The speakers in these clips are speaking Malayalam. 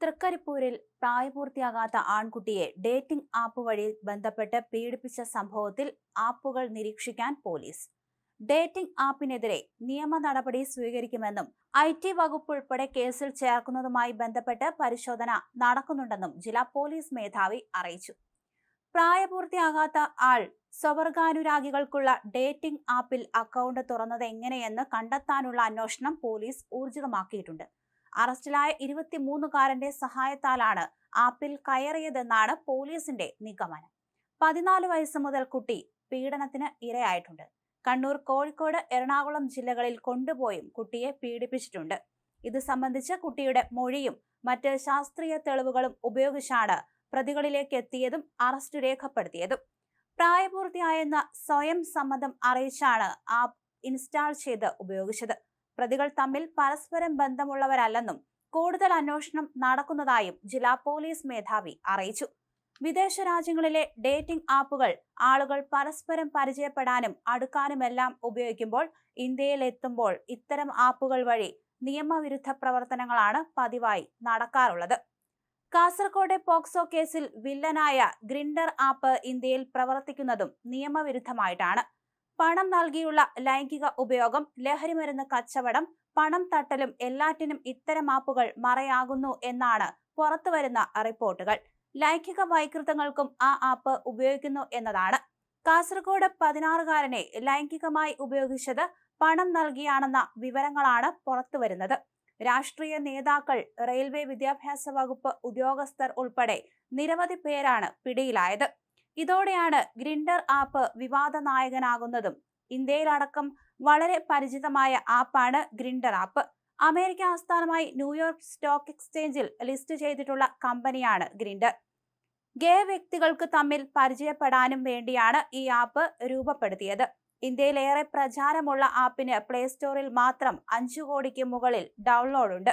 തൃക്കരിപ്പൂരിൽ പ്രായപൂർത്തിയാകാത്ത ആൺകുട്ടിയെ ഡേറ്റിംഗ് ആപ്പ് വഴി ബന്ധപ്പെട്ട് പീഡിപ്പിച്ച സംഭവത്തിൽ ആപ്പുകൾ നിരീക്ഷിക്കാൻ പോലീസ്. ഡേറ്റിംഗ് ആപ്പിനെതിരെ നിയമ നടപടി സ്വീകരിക്കുമെന്നും ഐ ടി വകുപ്പ് ഉൾപ്പെടെ കേസിൽ ചേർക്കുന്നതുമായി ബന്ധപ്പെട്ട് പരിശോധന നടക്കുന്നുണ്ടെന്നും ജില്ലാ പോലീസ് മേധാവി അറിയിച്ചു. പ്രായപൂർത്തിയാകാത്ത ആൾ സ്വവർഗാനുരാഗികൾക്കുള്ള ഡേറ്റിംഗ് ആപ്പിൽ അക്കൗണ്ട് തുറന്നത് എങ്ങനെയെന്ന് കണ്ടെത്താനുള്ള അന്വേഷണം പോലീസ് ഊർജിതമാക്കിയിട്ടുണ്ട്. അറസ്റ്റിലായ ഇരുപത്തിമൂന്നുകാരന്റെ സഹായത്താലാണ് ആപ്പിൽ കയറിയതെന്നാണ് പോലീസിന്റെ നിഗമനം. പതിനാല് വയസ്സ് മുതൽ കുട്ടി പീഡനത്തിന് ഇരയായിട്ടുണ്ട്. കണ്ണൂർ കോഴിക്കോട് എറണാകുളം ജില്ലകളിൽ കൊണ്ടുപോയും കുട്ടിയെ പീഡിപ്പിച്ചിട്ടുണ്ട്. ഇത് സംബന്ധിച്ച് കുട്ടിയുടെ മൊഴിയും മറ്റ് ശാസ്ത്രീയ തെളിവുകളും ഉപയോഗിച്ചാണ് പ്രതികളിലേക്ക് എത്തിയതും അറസ്റ്റ് രേഖപ്പെടുത്തിയതും. പ്രായപൂർത്തിയായെന്ന സ്വയം സമ്മതം അറിയിച്ചാണ് ആപ്പ് ഇൻസ്റ്റാൾ ചെയ്ത് ഉപയോഗിച്ചത്. പ്രതികൾ തമ്മിൽ പരസ്പരം ബന്ധമുള്ളവരല്ലെന്നും കൂടുതൽ അന്വേഷണം നടക്കുന്നതായും ജില്ലാ പോലീസ് മേധാവി അറിയിച്ചു. വിദേശ രാജ്യങ്ങളിലെ ഡേറ്റിംഗ് ആപ്പുകൾ ആളുകൾ പരസ്പരം പരിചയപ്പെടാനും അടുക്കാനുമെല്ലാം ഉപയോഗിക്കുമ്പോൾ ഇന്ത്യയിൽ എത്തുമ്പോൾ ഇത്തരം ആപ്പുകൾ വഴി നിയമവിരുദ്ധ പ്രവർത്തനങ്ങളാണ് പതിവായി നടക്കാറുള്ളത്. കാസർകോട്ടെ പോക്സോ കേസിൽ വില്ലനായ ഗ്രിൻഡർ ആപ്പ് ഇന്ത്യയിൽ പ്രവർത്തിക്കുന്നതും നിയമവിരുദ്ധമായിട്ടാണ്. പണം നൽകിയുള്ള ലൈംഗിക ഉപയോഗം ലഹരിമരുന്ന് കച്ചവടം പണം തട്ടലും എല്ലാറ്റിനും ഇത്തരം ആപ്പുകൾ മറയാകുന്നു എന്നാണ് പുറത്തുവരുന്ന റിപ്പോർട്ടുകൾ. ലൈംഗിക വൈകൃതങ്ങൾക്കും ആ ആപ്പ് ഉപയോഗിക്കുന്നു എന്നതാണ്. കാസർഗോഡ് പതിനാറുകാരനെ ലൈംഗികമായി ഉപയോഗിച്ചത് പണം നൽകിയാണെന്ന വിവരങ്ങളാണ് പുറത്തുവരുന്നത്. രാഷ്ട്രീയ നേതാക്കൾ റെയിൽവേ വിദ്യാഭ്യാസ വകുപ്പ് ഉദ്യോഗസ്ഥർ ഉൾപ്പെടെ നിരവധി പേരാണ് പിടിയിലായത്. ഇതോടെയാണ് ഗ്രിൻഡർ ആപ്പ് വിവാദ നായകനാകുന്നതും ഇന്ത്യയിലടക്കം വളരെ പരിചിതമായ ആപ്പാണ് ഗ്രിൻഡർ ആപ്പ്. അമേരിക്ക ആസ്ഥാനമായി ന്യൂയോർക്ക് സ്റ്റോക്ക് എക്സ്ചേഞ്ചിൽ ലിസ്റ്റ് ചെയ്തിട്ടുള്ള കമ്പനിയാണ് ഗ്രിൻഡർ. ഗേ വ്യക്തികൾക്ക് തമ്മിൽ പരിചയപ്പെടാനും വേണ്ടിയാണ് ഈ ആപ്പ് രൂപപ്പെടുത്തിയത്. ഇന്ത്യയിലേറെ പ്രചാരമുള്ള ആപ്പിന് പ്ലേ സ്റ്റോറിൽ മാത്രം അഞ്ചു കോടിക്ക് മുകളിൽ ഡൗൺലോഡ് ഉണ്ട്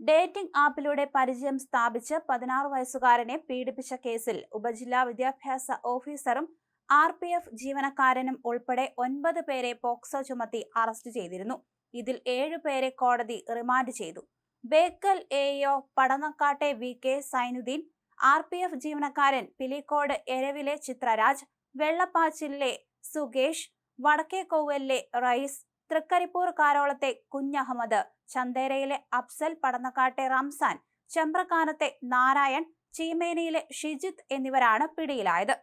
ഡേറ്റിംഗ് ആപ്പിലൂടെ പരിചയം സ്ഥാപിച്ച് പതിനാറ് വയസ്സുകാരനെ പീഡിപ്പിച്ച കേസിൽ ഉപജില്ലാ വിദ്യാഭ്യാസ ഓഫീസറും ആർ പി എഫ് ജീവനക്കാരനും ഉൾപ്പെടെ ഒൻപത് പേരെ പോക്സോ ചുമത്തി അറസ്റ്റ് ചെയ്തിരുന്നു. ഇതിൽ ഏഴുപേരെ കോടതി റിമാൻഡ് ചെയ്തു. Bekal A O പടന്നക്കാട്ടെ V K Zainuddin R P F ജീവനക്കാരൻ പിലിക്കോട് എരവിലെ ചിത്രരാജ് വെള്ളപ്പാച്ചിലെ സുകേഷ് വടക്കേക്കോവലിലെ റൈസ് തൃക്കരിപ്പൂർ കാരോളത്തെ കുഞ്ഞഹമ്മദ് ചന്തേരയിലെ അഫ്സൽ പടന്നക്കാട്ടെ റംസാൻ ചെമ്പ്രക്കാനത്തെ നാരായൺ ചീമേനിയിലെ ഷിജിത്ത് എന്നിവരാണ് പിടിയിലായത്.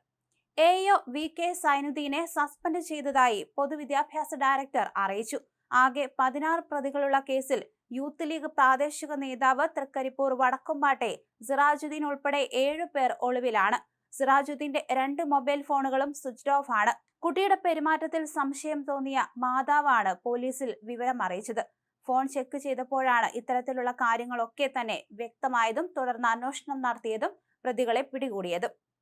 എഒ വി കെ സൈനുദ്ദീനെ സസ്പെൻഡ് ചെയ്തതായി പൊതുവിദ്യാഭ്യാസ ഡയറക്ടർ അറിയിച്ചു. ആകെ പതിനാറ് പ്രതികളുള്ള കേസിൽ യൂത്ത് ലീഗ് പ്രാദേശിക നേതാവ് തൃക്കരിപ്പൂർ വടക്കുംപാട്ടെ സിറാജുദ്ദീൻ ഉൾപ്പെടെ ഏഴു പേർ ഒളിവിലാണ്. സിറാജുദ്ദീന്റെ രണ്ട് മൊബൈൽ ഫോണുകളും സ്വിച്ച് ഓഫ് ആണ്. കുട്ടിയുടെ പെരുമാറ്റത്തിൽ സംശയം തോന്നിയ മാതാവാണ് പോലീസിൽ വിവരം അറിയിച്ചത്. ഫോൺ ചെക്ക് ചെയ്തപ്പോഴാണ് ഇത്തരത്തിലുള്ള കാര്യങ്ങളൊക്കെ തന്നെ വ്യക്തമായതും തുടർന്ന് അന്വേഷണം നടത്തിയതും പ്രതികളെ പിടികൂടിയതും.